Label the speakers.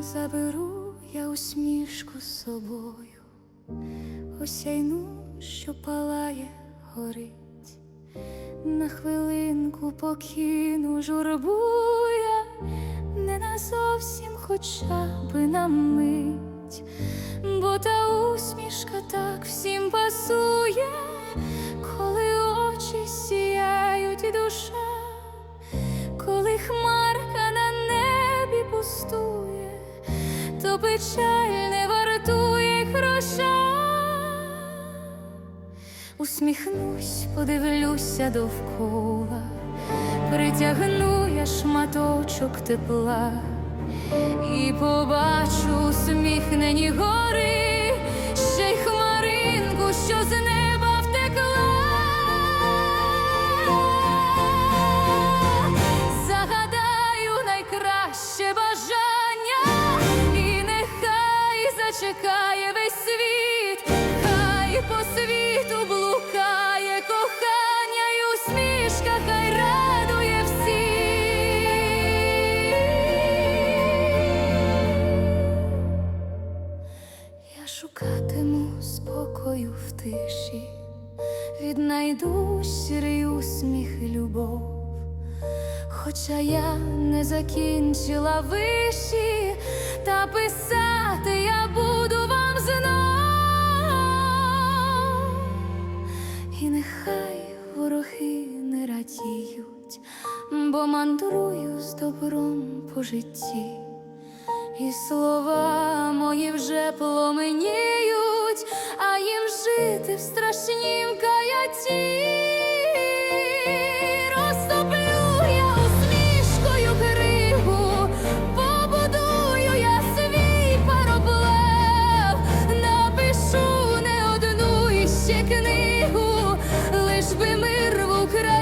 Speaker 1: Заберу я усмішку з собою, осяйну, що палає, горить, на хвилинку покину журбу я, не зовсім хоча би на мить, бо та усмішка так всім пасує, печаль не вартує гроша. Усміхнусь, подивлюся довкола, притягну я шматочок тепла і побачу усміхнені гори, зачекає весь світ, хай по світу блукає кохання, і усмішка хай радує всіх. Я шукатиму спокою в тиші, віднайду щирий усміх любов. Хоча я не закінчила виші, та писати я буду вам знов. І нехай вороги не радіють, бо мандрую з добром по житті. І слова мої вже пломеніють, а їм жити в страшнім каяті. лиш би мир в Україні.